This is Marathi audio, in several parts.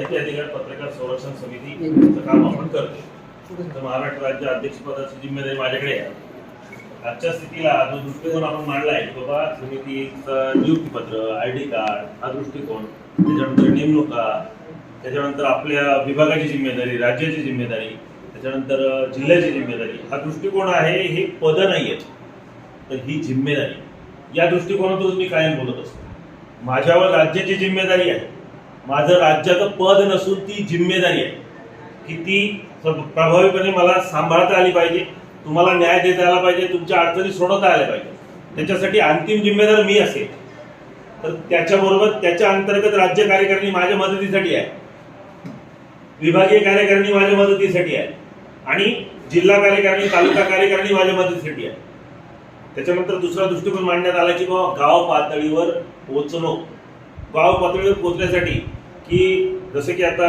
माहिती अधिकार पत्रकार संरक्षण समितीचं काम आपण करतो तर महाराष्ट्र राज्य अध्यक्षपदाची जिम्मेदारी माझ्याकडे आहे आजच्या स्थितीला जो दृष्टिकोन आपण मांडला आहे की बाबा समितीचं नियुक्तीपत्र आय डी कार्ड हा दृष्टिकोन त्याच्यानंतर नेमणुका त्याच्यानंतर आपल्या विभागाची जिम्मेदारी राज्याची जिम्मेदारी त्याच्यानंतर जिल्ह्याची जिम्मेदारी हा दृष्टिकोन आहे हे पद नाही आहेत तर ही जिम्मेदारी या दृष्टिकोनातून मी कायम बोलत असतो. माझ्यावर राज्याची जिम्मेदारी आहे. माझं राज्याचं पद नसून ती जिम्मेदारी आहे. की ती प्रभावीपणे मला सांभाळता आली पाहिजे तुम्हाला न्याय देता आला पाहिजे तुमच्या अडचणी सोडवता आल्या पाहिजे. त्याच्यासाठी अंतिम जिम्मेदार मी असेल. तर त्याच्याबरोबर त्याच्या अंतर्गत राज्य कार्यकारिणी माझ्या मदतीसाठी आहे. विभागीय कार्यकारिणी माझ्या मदतीसाठी आहे. आणि जिल्हा कार्यकारिणी तालुका कार्यकारिणी माझ्या मदतीसाठी आहे. त्याच्यानंतर दुसरा दृष्टिकोन मांडण्यात आला की बाबा गाव पातळीवर पोहोचणं गाव पातळीवर पोहोचण्यासाठी की जसं की आता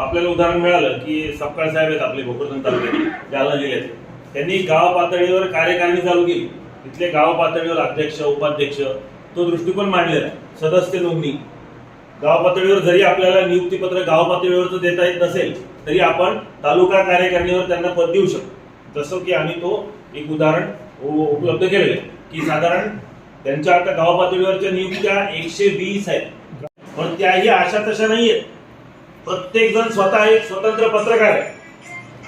आपल्याला उदाहरण मिळालं की सपकाळ साहेब आहेत आपले भोकरदन तालुक्यात जालना जिल्ह्याचे. त्यांनी गाव पातळीवर कार्यकारिणी चालू केली. तिथले गाव पातळीवर अध्यक्ष उपाध्यक्ष तो दृष्टिकोन मांडलेला आहे. सदस्य नोंदणी. गाव पातळीवर जरी आपल्याला नियुक्तीपत्र गाव पातळीवरच देता येत नसेल तरी आपण तालुका कार्यकारिणीवर त्यांना पद देऊ शकतो. जसं की आम्ही तो एक उदाहरण उपलब्ध केलेलं की साधारण त्यांच्या आता गाव पातळीवरच्या नियुक्त्या एकशे वीस आहेत. पण त्याही अशा तशा नाहीयेत प्रत्येक जण स्वतः एक स्वतंत्र पत्रकार आहे.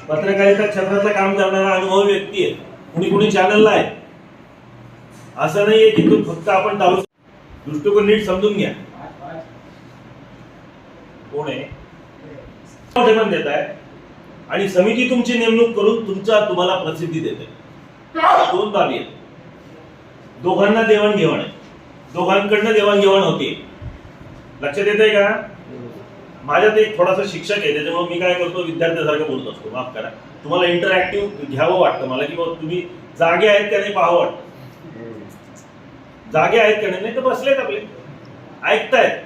पत्रकारिता क्षेत्रातलं काम करणारा अनुभव व्यक्ती आहे. कुणी कुणी चॅनलला आहे. असं नाहीये की फक्त आपण तालुका दृष्टिकोन नीट समजून घ्या. कोण आहे? ठेवून देत आहे. आणि समिती तुमची नेमणूक करून तुमचा तुम्हाला प्रसिद्धी देते. दोन बाबी आहेत. दोघांना देवाणघेवाण आहे. दोघांकडनं देवाणघेवाण होते लक्षात येत आहे का? माझ्यात एक थोडासा शिक्षक आहे त्याच्यामुळे मी काय करतो विद्यार्थ्यासारखं बोलत असतो. माफ करा. तुम्हाला इंटरॅक्टिव्ह घ्यावं वाटतं मला की तुम्ही जागे आहेत का नाही पाहावं वाटतं. जागे आहेत का नाही? नाही तर बसलेत आपले. ऐकतायत.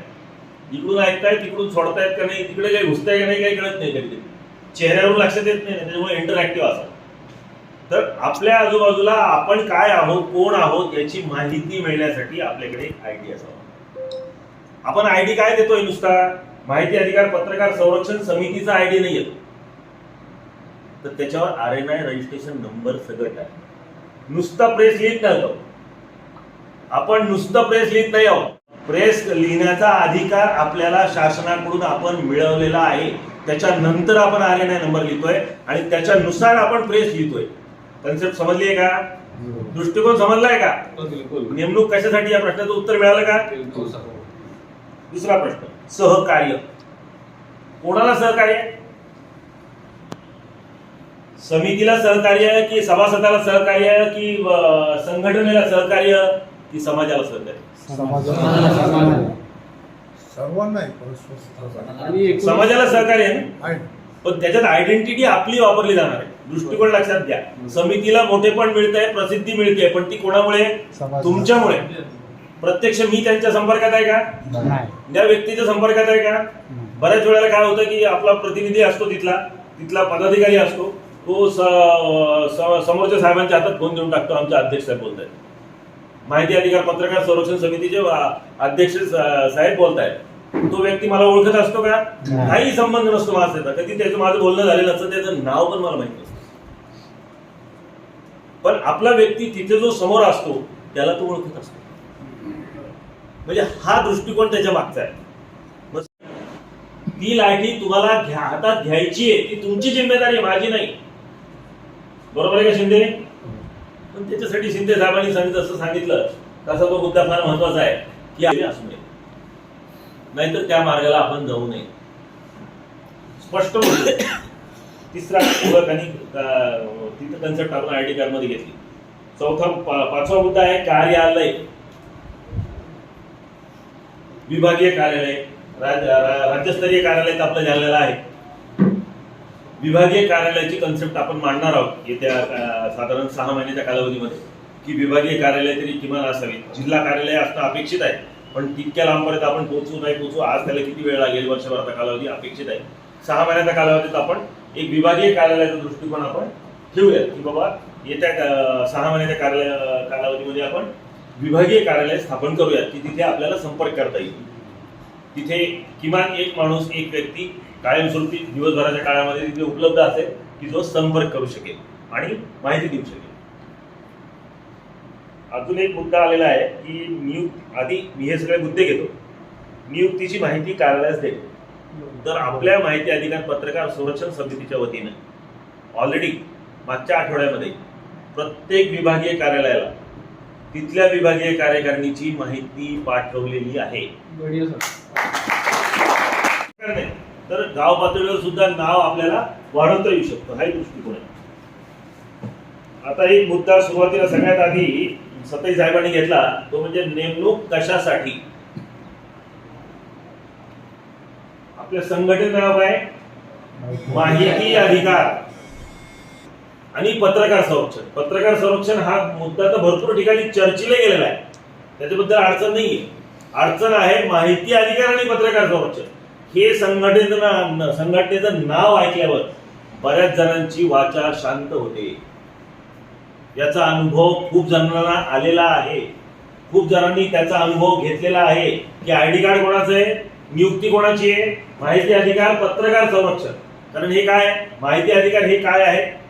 इकडून ऐकतायत तिकडून सोडतायत का नाही? तिकडे काही घुसताय का नाही काही कळत नाही कधी चेहऱ्यावरून लक्षात येत नाही त्याच्यामुळे इंटरॅक्टिव्ह असं तर आपल्या आजूबाजूला आपण काय आहोत कोण आहोत याची माहिती मिळण्यासाठी आपल्याकडे आयडिया असावा आपण आयडी काय देतोय नुसता? माहिती अधिकार पत्रकार संरक्षण समितीचा आयडी नाही येतो तर त्याच्यावर R N I registration number सगळं आहे नुसता प्रेस लिहित नाही आहोत आपण नुसतं प्रेस लिहित नाही आहोत. प्रेस लिहिण्याचा अधिकार आपल्याला शासनाकडून आपण मिळवलेला आहे. त्याच्यानंतर आपण आर एन आय नंबर लिहितोय आणि त्याच्यानुसार आपण प्रेस लिहितोय. कन्सेप्ट समजली आहे का दृष्टिकोन समजलाय का? नेमणूक कशासाठी या प्रश्नाचं उत्तर मिळालं का? दुसरा प्रश्न. सहकार्य. कोणाला सहकार्य? समितीला सहकार्य आहे की सभासदाला सहकार्य आहे की संघटनेला सहकार्य की समाजाला सहकार्य? सर्वांना आहे समाजाला सहकार्य आहे आहे. पण त्याच्यात आयडेंटिटी आपली वापरली जाणार आहे. दृष्टिकोन लक्षात घ्या. समितीला मोठेपण मिळतंय प्रसिद्धी मिळते पण ती कोणामुळे? तुमच्यामुळे. प्रत्यक्ष मी त्यांच्या संपर्कात आहे का? त्या व्यक्तीच्या संपर्कात आहे का? बऱ्याच वेळेला काय होतं की आपला प्रतिनिधी असतो तिथला तिथला पदाधिकारी असतो. तो समोरच्या साहेबांच्या हातात फोन देऊन टाकतो आमच्या अध्यक्ष साहेब बोलत आहेत माहिती अधिकार पत्रकार संरक्षण समितीचे अध्यक्ष साहेब बोलतायत. तो व्यक्ती मला ओळखत असतो का. काही संबंध नसतो माझा कधी त्याचं माझं बोलणं झालेलं नसतं त्याचं नाव पण मला माहीत नसतं. पण आपला व्यक्ती तिथे जो समोर असतो त्याला तो ओळखत असतो. म्हणजे हा दृष्टिकोन त्याच्या मागचा आहे. ती लाठी तुम्हाला घ्या हातात घ्यायची आहे ती तुमची जिम्मेदारी आहे माझी नाही. बरोबर आहे का शिंदे? पण त्याच्यासाठी शिंदे साहेबांनी सांगितलं असं सांगितलं तसा तो मुद्दा फार महत्त्वाचा आहे की आम्ही असू नये. नाहीतर त्या मार्गाला आपण जाऊ नये. स्पष्ट तिसरा आणि तिथं कन्सेप्ट आपण आय डी कार्डमध्ये घेतली. चौथा पा- पाचवा मुद्दा आहे कार्यालय. विभागीय कार्यालय राज- राज्यस्तरीय कार्यालय आपलं झालेलं आहे. विभागीय कार्यालयाची कन्सेप्ट आपण मांडणार आहोत येत्या साधारण सहा महिन्याच्या कालावधीमध्ये. की विभागीय कार्यालय तरी किमान असावी. जिल्हा कार्यालय असणं अपेक्षित आहे पण तितक्या लांबपर्यंत आपण पोहोचू नाही पोहोचू आज त्याला किती वेळ लागेल वर्षभराचा कालावधी अपेक्षित आहे. सहा महिन्याच्या कालावधीत आपण एक विभागीय कार्यालयाचा दृष्टिकोन आपण ठेवूयात की बाबा येत्या सहा महिन्याच्या कार्यालय कालावधीमध्ये आपण विभागीय कार्यालय स्थापन करूयात की तिथे आपल्याला संपर्क करता येईल. तिथे किमान एक माणूस एक व्यक्ती कायमस्वरूपी दिवसभराच्या काळामध्ये तिथे उपलब्ध असेल की जो संपर्क करू शकेल आणि माहिती देऊ शकेल. अजून एक मुद्दा आलेला आहे की नियुक्ती आधी मी हे सगळे मुद्दे घेतो. नियुक्तीची माहिती कार्यालयास देतो तर आपल्या माहिती अधिकार पत्रकार संरक्षण समितीच्या वतीनं ऑलरेडी मागच्या आठवड्यामध्ये प्रत्येक विभागीय कार्यालयाला तिथल्या विभागीय कार्यकारिणीची माहिती पाठवलेली आहे. तर गाव पातळीवर सुद्धा नाव आपल्याला वाढवता येऊ शकतं हा दृष्टिकोन आहे. आता एक मुद्दा सुरुवातीला सगळ्यात आधी सताई साहेबांनी घेतला तो म्हणजे नेमणूक कशासाठी? आपल्या संघटनेचं नाव काय? माहिती अधिकार. आणि पत्रकार संरक्षण. पत्रकार संरक्षण हा मुद्दा तर भरपूर ठिकाणी चर्चेला गेलेला आहे. त्याच्याबद्दल अडचण नाहीये. अडचण आहे माहिती अधिकार आणि पत्रकार संरक्षण. हे संघटनेचं संघटनेचं नाव ऐकल्यावर बऱ्याच जणांची वाचा शांत होते. याचा अनुभव खूप जणांना आलेला आहे. खूप जणांनी त्याचा अनुभव घेतलेला आहे. की आय डी कार्ड कोणाचं आहे? नियुक्ती कोणाची आहे? माहिती अधिकार पत्रकार संरक्षण. कारण हे काय? माहिती अधिकार हे काय आहे?